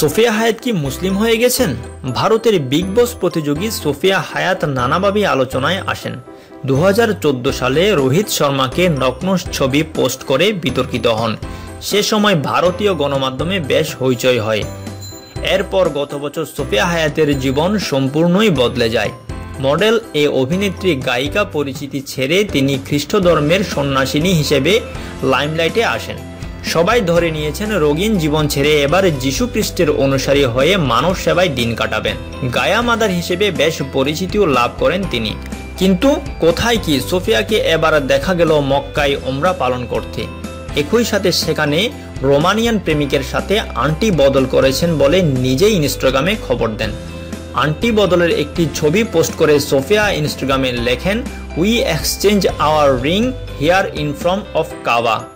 Sophia হায়াত কি মুসলিম হয়ে গেছেন? ভারতের বিগ বস প্রতিযোগী সোফিয়া হায়াত নানাভাবে আলোচনায় আসেন। দু হাজার চোদ্দ সালে রোহিত শর্মাকে নগ্ন ছবি পোস্ট করে বিতর্কিত হন। সে সময় ভারতীয় গণমাধ্যমে বেশ হইচই হয়। এরপর গত বছর সোফিয়া হায়াতের জীবন সম্পূর্ণই বদলে যায়। মডেল এ অভিনেত্রী গায়িকা পরিচিতি ছেড়ে তিনি খ্রিস্ট ধর্মের সন্ন্যাসিনী হিসেবে লাইমলাইটে আসেন। সবাই ধরে নিয়েছেন রোগীন জীবন ছেড়ে এবার যীশু খ্রিস্টের অনুসারী হয়ে মানব সেবায় দিন কাটাবেন। গায়া মাদার হিসেবে বেশ পরিচিতিও লাভ করেন তিনি। কিন্তু কোথায় কি সোফিয়াকে এবার দেখা গেল মক্কায় ওমরা পালন করতে। একই সাথে সেখানে রোমানিয়ান প্রেমিকের সাথে আন্টি বদল করেছেন বলে নিজেই ইনস্টাগ্রামে খবর দেন। আন্টি বদলের একটি ছবি পোস্ট করে সোফিয়া ইনস্টাগ্রামে লেখেন we exchange our ring here in front of Kaaba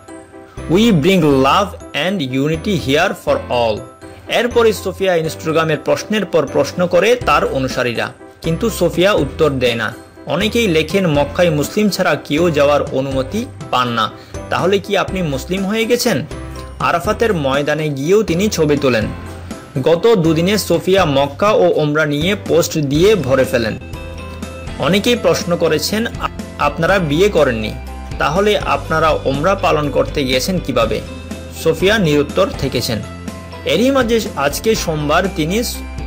we bring love and unity here for all এরপরে সোফিয়া ইনস্টাগ্রামের প্রশ্নের পর প্রশ্ন করে তার অনুসারীরা। কিন্তু সোফিয়া উত্তর দেয় না। অনেকেই লেখেন, মক্কায় মুসলিম ছাড়া কেউ যাওয়ার অনুমতি পান না। তাহলে কি আপনি মুসলিম হয়ে গেছেন? আরাফাতের ময়দানে গিয়েও তিনি ছবি তোলেন। গত দুদিনে সোফিয়া মক্কা ও ওমরা নিয়ে পোস্ট দিয়ে ভরে ফেলেন। অনেকেই প্রশ্ন করেছেন আপনারা বিয়ে করেননি। তাহলে আপনারা ওমরা পালন করতে গিয়েছেন কীভাবে? সোফিয়া নিরুত্তর থেকেছেন। এরই মাঝে আজকে সোমবার তিনি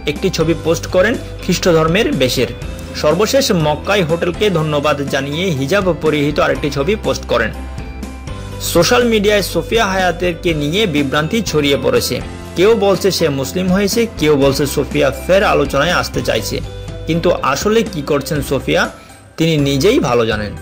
একটি ছবি পোস্ট করেন খ্রিস্ট ধর্মের বেশের। সর্বশেষ মক্কাই হোটেলকে ধন্যবাদ জানিয়ে হিজাব পরিহিত আরেকটি ছবি পোস্ট করেন। সোশ্যাল মিডিয়ায় সোফিয়া হায়াতেরকে নিয়ে বিভ্রান্তি ছড়িয়ে পড়েছে। কেউ বলছে সে মুসলিম হয়েছে, কেউ বলছে সোফিয়া ফের আলোচনায় আসতে চাইছে। কিন্তু আসলে কি করছেন সোফিয়া, তিনি নিজেই ভালো জানেন।